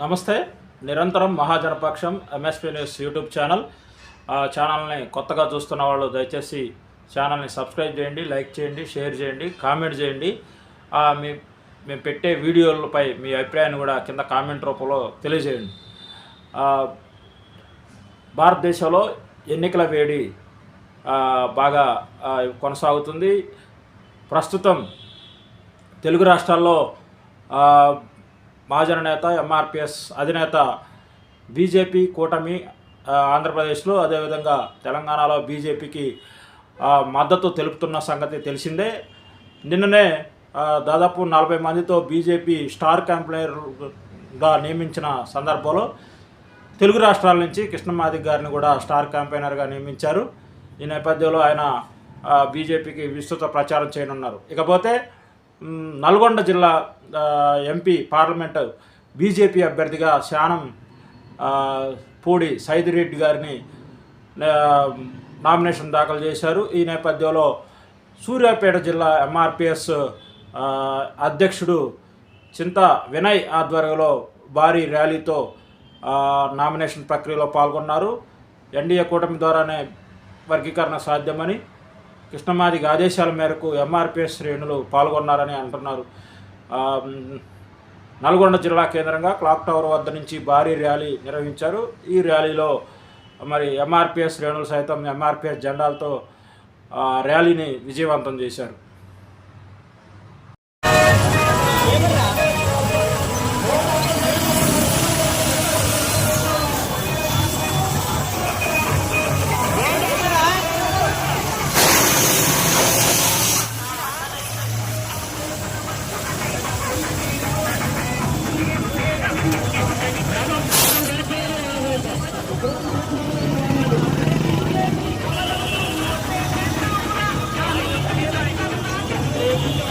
నమస్తే నిరంతరం Mahajanapaksham MSP news YouTube channel ఆ ఛానల్ని కొత్తగా చూస్తున్న వాళ్ళు దయచేసి ఛానల్ని సబ్స్క్రైబ్ చేయండి లైక్ చేయండి షేర్ చేయండి కామెంట్ చేయండి. మీ మేము పెట్టే వీడియోలపై మీ అభిప్రాయాన్ని కూడా కింద కామెంట్ రూపంలో తెలియజేయండి. భారతదేశంలో ఎన్నికల వేడి బాగా కొనసాగుతుంది. ప్రస్తుతం తెలుగు రాష్ట్రాల్లో మహాజన నేత ఎంఆర్పిఎస్ అధినేత బీజేపీ కూటమి ఆంధ్రప్రదేశ్లో అదేవిధంగా తెలంగాణలో బీజేపీకి మద్దతు తెలుపుతున్న సంగతి తెలిసిందే. నిన్ననే దాదాపు నలభై మందితో బీజేపీ స్టార్ క్యాంపెయినర్గా నియమించిన సందర్భంలో తెలుగు రాష్ట్రాల నుంచి కృష్ణమాదిక్ గారిని కూడా స్టార్ క్యాంపెయినర్గా నియమించారు. ఈ నేపథ్యంలో ఆయన బీజేపీకి విస్తృత ప్రచారం చేయనున్నారు. ఇకపోతే నల్గొండ జిల్లా ఎంపీ పార్లమెంటు బీజేపీ అభ్యర్థిగా శానం పూడి సైదిరెడ్డి గారిని నామినేషన్ దాఖలు చేశారు. ఈ నేపథ్యంలో సూర్యాపేట జిల్లా ఎంఆర్పిఎస్ అధ్యక్షుడు చింత వినయ్ ఆధ్వర్యంలో భారీ ర్యాలీతో నామినేషన్ ప్రక్రియలో పాల్గొన్నారు. ఎన్డీఏ కూటమి ద్వారానే వర్గీకరణ సాధ్యమని కృష్ణమాదిగ ఆదేశాల మేరకు ఎంఆర్పిఎస్ శ్రేణులు పాల్గొన్నారని అంటున్నారు. నల్గొండ జిల్లా కేంద్రంగా క్లాక్ టవర్ వద్ద నుంచి భారీ ర్యాలీ నిర్వహించారు. ఈ ర్యాలీలో మరి ఎంఆర్పిఎస్ శ్రేణులు సైతం ఎంఆర్పిఎస్ జెండాలతో ర్యాలీని విజయవంతం చేశారు. Thank you.